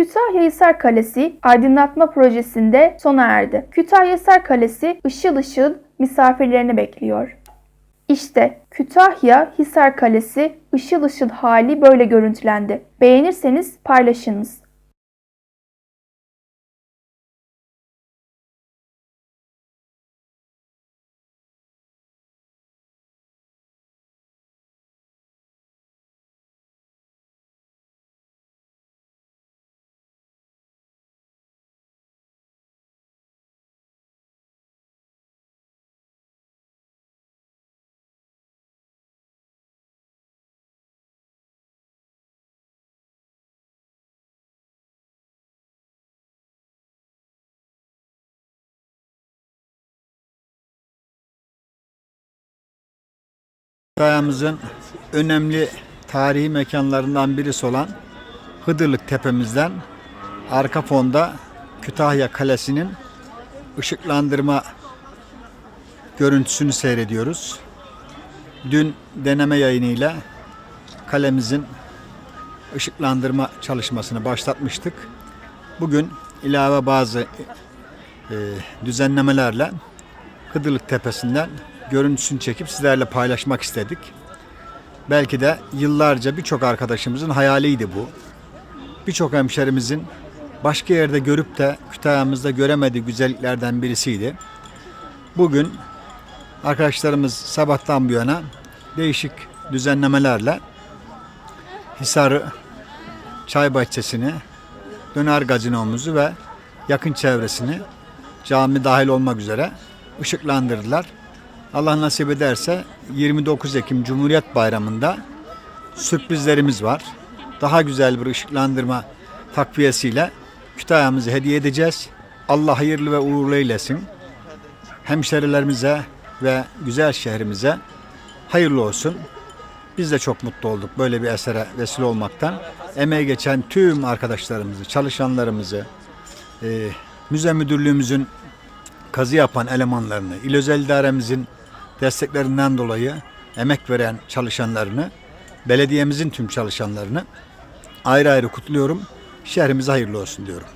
Kütahya Hisar Kalesi aydınlatma projesinde sona erdi. Kütahya Hisar Kalesi ışıl ışıl misafirlerini bekliyor. İşte Kütahya Hisar Kalesi ışıl ışıl hali böyle görüntülendi. Beğenirseniz paylaşınız. Dayamızın önemli tarihi mekanlarından birisi olan Hıdırlık Tepemizden arka fonda Kütahya Kalesi'nin ışıklandırma görüntüsünü seyrediyoruz. Dün deneme yayınıyla kalemizin ışıklandırma çalışmasını başlatmıştık. Bugün ilave bazı e, düzenlemelerle Hıdırlık Tepesi'nden görüntüsünü çekip sizlerle paylaşmak istedik. Belki de yıllarca birçok arkadaşımızın hayaliydi bu. Birçok hemşerimizin başka yerde görüp de Kütahya'mızda göremediği güzelliklerden birisiydi. Bugün arkadaşlarımız sabahtan bu yana değişik düzenlemelerle Hisarı çay bahçesini, döner gazinomuzu ve yakın çevresini cami dahil olmak üzere ışıklandırdılar. Allah nasip ederse 29 Ekim Cumhuriyet Bayramı'nda sürprizlerimiz var. Daha güzel bir ışıklandırma takviyesiyle Kütahya'mızı hediye edeceğiz. Allah hayırlı ve uğurlu eylesin. Hemşerilerimize ve güzel şehrimize hayırlı olsun. Biz de çok mutlu olduk böyle bir esere vesile olmaktan. Emeği geçen tüm arkadaşlarımızı, çalışanlarımızı, e, müze müdürlüğümüzün kazı yapan elemanlarını, İl Özel İdaremizin desteklerinden dolayı emek veren çalışanlarını, belediyemizin tüm çalışanlarını ayrı ayrı kutluyorum. Şehrimize hayırlı olsun diyorum.